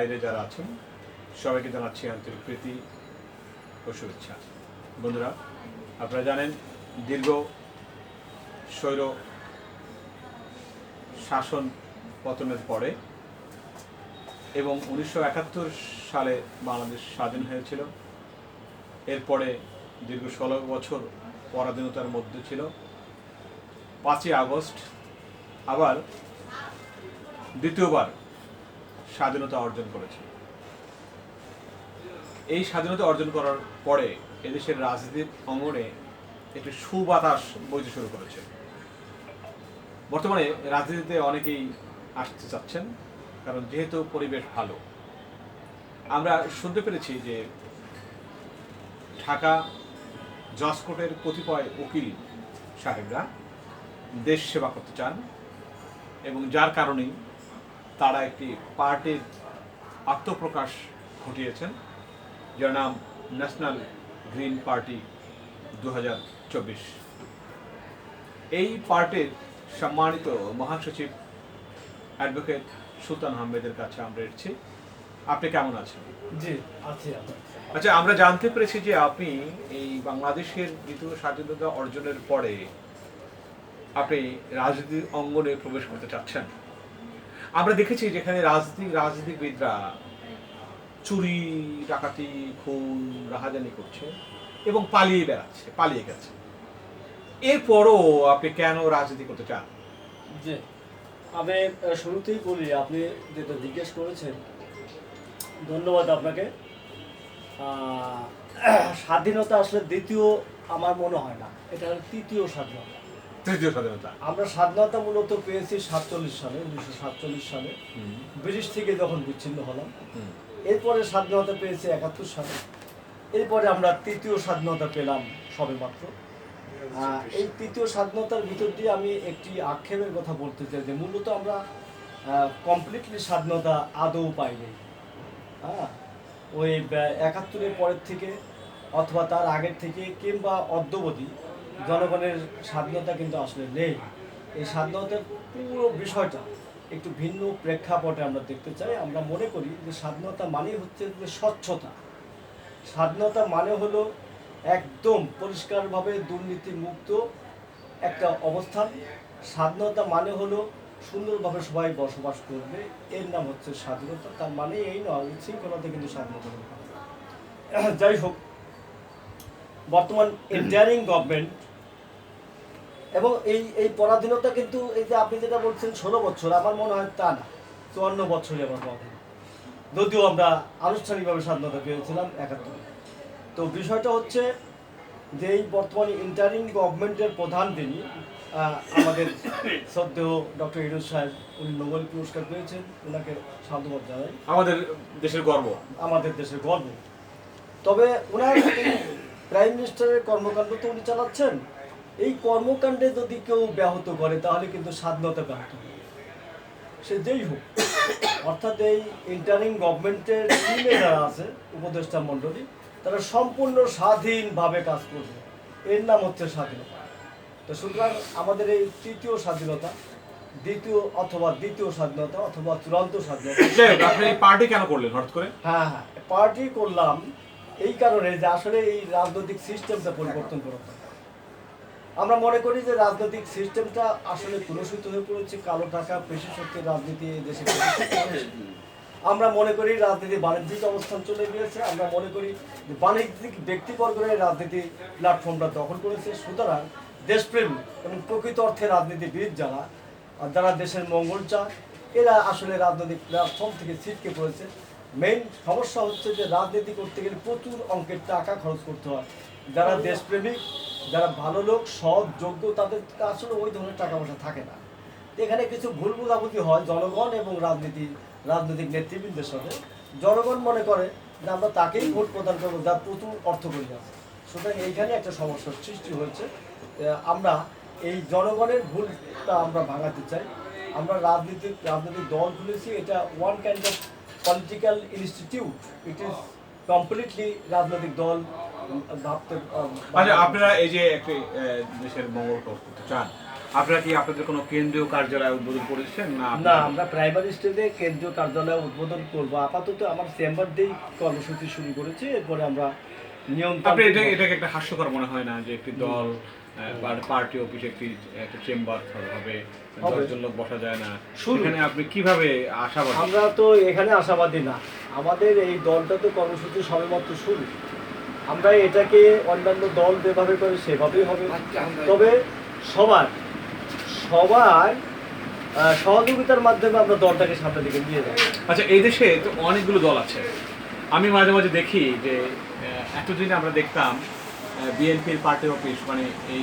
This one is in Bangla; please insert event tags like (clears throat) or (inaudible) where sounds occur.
বাইরে যারা আছেন, সবাইকে জানাচ্ছি আন্তরিক প্রীতি ও শুভেচ্ছা। বন্ধুরা, আপনারা জানেন, দীর্ঘ স্বৈর শাসন পতনের পরে এবং উনিশশো একাত্তর সালে বাংলাদেশ স্বাধীন হয়েছিল। এরপরে দীর্ঘ ষোলো বছর পরাধীনতার মধ্যে ছিল। পাঁচই আগস্ট আবার দ্বিতীয়বার স্বাধীনতা অর্জন করেছে। এই স্বাধীনতা অর্জন করার পরে এদেশের রাজনীতির অঙ্গনে একটি সুবাতাস বইতে শুরু করেছে। বর্তমানে রাজনীতিতে অনেকেই আসতে চাচ্ছেন, কারণ যেহেতু পরিবেশ ভালো। আমরা শুনতে পেরেছি যে ঢাকা জজ কোর্টের কতিপয় উকিল সাহেবরা দেশ সেবা করতে চান এবং যার কারণেই তারা একটি পার্টির আত্মপ্রকাশ ঘটিয়েছেন। যার নাম ন্যাশনাল গ্রিন পার্টি দু হাজার চব্বিশ। এই পার্টির সম্মানিত মহাসচিব অ্যাডভোকেট সুলতান আহমেদের কাছে আমরা এসেছি। আপনি কেমন আছেন? জি আছি আচ্ছা আমরা জানতে পেরেছি যে আপনি এই বাংলাদেশের দ্বিতীয় স্বাধীনতা অর্জনের পরে আপনি রাজনীতির অঙ্গনে প্রবেশ করতে চাচ্ছেন। আমরা দেখেছি যেখানে রাজনীতি রাজনীতিবিদরা চুরি, ডাকাতি, খুন, রাহাজানি করছে এবং পালিয়ে বেড়াচ্ছে, পালিয়ে গেছে। এরপরও আপনি কেন রাজনীতি করতে চান? জি। আমি শুরুতেই বলি, আপনি যেটা জিজ্ঞেস করেছেন, ধন্যবাদ আপনাকে। (clears throat) স্বাধীনতা আসলে দ্বিতীয়, আমার মনে হয় না। এটা তৃতীয় স্বাধীনতা। তৃতীয় স্বাধীনতা। আমরা স্বাধীনতা মূলত পেয়েছি সাতচল্লিশ সালে উনিশশো সাতচল্লিশ সালে। ব্রিটিশ থেকে যখন বিচ্ছিন্ন হলাম। এরপরে স্বাধীনতা পেয়েছি একাত্তর সালে। এরপরে আমরা তৃতীয় স্বাধীনতা পেলাম সবেমাত্র। আহ, এই তৃতীয় স্বাধীনতার ভিতর দিয়ে আমি একটি আক্ষেপের কথা বলতে চাই যে মূলত আমরা কমপ্লিটলি স্বাধীনতা আদৌ পাইনি। হ্যাঁ? ওই একাত্তরের পরের থেকে অথবা তার আগের থেকে কিংবা অদ্যবধি জনগণের স্বাধীনতা কিন্তু আসলে নেই। এই স্বাধীনতার পুরো বিষয়টা একটু ভিন্ন প্রেক্ষাপটে আমরা দেখতে চাই। আমরা মনে করি যে স্বাধীনতা মানেই হচ্ছে যে স্বচ্ছতা। স্বাধীনতা মানে হলো একদম পরিষ্কারভাবে দুর্নীতি মুক্ত একটা অবস্থান। স্বাধীনতা মানে হলো সুন্দরভাবে সবাই বসবাস করবে। এর নাম হচ্ছে স্বাধীনতা। তার মানে এই নয় উচ্ছৃঙ্খলতা কিন্তু স্বাধীনতা যাই হোক, বর্তমান এন্টায়ারিং গভর্নমেন্ট এবং এই এই পরাধীনতা কিন্তু এই যে আপনি যেটা বলছেন ষোলো বছর আমার মনে হয় তা না। চুয়ান্ন বছরই আমার পরাধীন যদিও আমরা আনুষ্ঠানিকভাবে স্বাধীনতা পেয়েছিলাম একাত্তরে। তো বিষয়টা হচ্ছে যে এই বর্তমানে ইন্টারিং গভর্নমেন্টের প্রধান আহ, আমাদের শ্রদ্ধেয় ডক্টর ইরুজ সাহেব উনি নোবেল পুরস্কার পেয়েছেন। ওনাকে সাধুবাদ জানাই। আমাদের দেশের গর্ব। আমাদের দেশের গর্ব। তবে ওনার প্রাইম মিনিস্টারের কর্মকাণ্ড তো উনি চালাচ্ছেন। এই কর্মকাণ্ডে যদি কেউ ব্যাহত করে তাহলে কিন্তু স্বাধীনতা ব্যাহত হবে। সে যেই হোক অর্থাৎ এই ইন্টারিং গভর্নমেন্টের টিমে যারা আছে উপদেষ্টা মণ্ডলী তারা সম্পূর্ণ স্বাধীনভাবে কাজ করবে। এর নাম হচ্ছে স্বাধীনতা। তো সুতরাং আমাদের এই তৃতীয় স্বাধীনতা দ্বিতীয় অথবা দ্বিতীয় স্বাধীনতা অথবা চূড়ান্ত স্বাধীনতা। আপনি পার্টি কেন করলেন হঠাৎ করে? হ্যাঁ হ্যাঁ পার্টি করলাম এই কারণে যে আসলে এই রাজনৈতিক সিস্টেমটা পরিবর্তন করতে হবে। আমরা মনে করি যে রাজনৈতিক সিস্টেমটা আসলে কুলসিত হয়ে পড়েছে কালো টাকা পেশি শক্তির রাজনীতি দেশে (coughs) আমরা মনে করি রাজনীতি বাণিজ্যিক অবস্থান চলে গিয়েছে আমরা মনে করি যে বাণিজ্যিক ব্যক্তিবর্গের রাজনীতি প্ল্যাটফর্মটা দখল করেছে। সুতরাং দেশপ্রেম এবং প্রকৃত অর্থে রাজনীতিবিদ যারা আর যারা দেশের মঙ্গল চায় এরা আসলে রাজনৈতিক প্ল্যাটফর্ম থেকে ছিটকে পড়েছে। মেইন সমস্যা হচ্ছে যে রাজনীতি করতে গেলে প্রচুর অঙ্কের টাকা খরচ করতে হয়। যারা দেশপ্রেমিক যারা ভালো লোক, সৎ, যোগ্য, তাদের আসলে ওই ধরনের টাকা পয়সা থাকে না। এখানে কিছু ভুল বোঝাবুঝি হয় জনগণ এবং রাজনীতি, রাজনৈতিক নেতৃবৃন্দের সাথে জনগণ মনে করে যে আমরা তাকেই ভোট প্রদান করব, যার প্রচুর অর্থ করি আছে। সুতরাং এইখানে একটা সমস্যার সৃষ্টি হয়েছে। আমরা এই জনগণের ভুলটা আমরা ভাঙাতে চাই। আমরা রাজনীতিক রাজনৈতিক দল খুলেছি, এটা one kind of political institute it is completely রাজনৈতিক দল ভাবতে আচ্ছা আপনারা এই যে একটি দেশের মঙ্গল করতে চান আপনারা কি আপনাদের কোনো কেন্দ্রীয় কার্যালয় উদ্বোধন করেছেন না না আমরা প্রাইমারি স্টেজে কেন্দ্রীয় কার্যালয় উদ্বোধন করব। আপাতত আমার চেম্বার দিয়েই কর্মসূচি শুরু করেছি এরপরে আমরা নিয়ম আপনি এটা এটাকে একটা হাস্যকর মনে হয় না যে একটি দল পার্টি অফিস একটি একটা চেম্বার হবে। দশজন লোক বসা যায় না। সেখানে আপনি কীভাবে আশাবাদী? আমরা তো এখানে আশাবাদী না। আমাদের এই দলটা তো কর্মসূচি সবেমাত্র শুরু। আমরা এটাকে অন্যান্য দল যেভাবে করে সেভাবেই হবে। তবে সবার সবার সহযোগিতার মাধ্যমে আমরা দলটাকে সামনের দিকে নিয়ে যাই আচ্ছা এই দেশে তো অনেকগুলো দল আছে। আমি মাঝে মাঝে দেখি যে এতদিনে এতদিন আমরা দেখতাম বিএনপির পার্টি অফিস মানে এই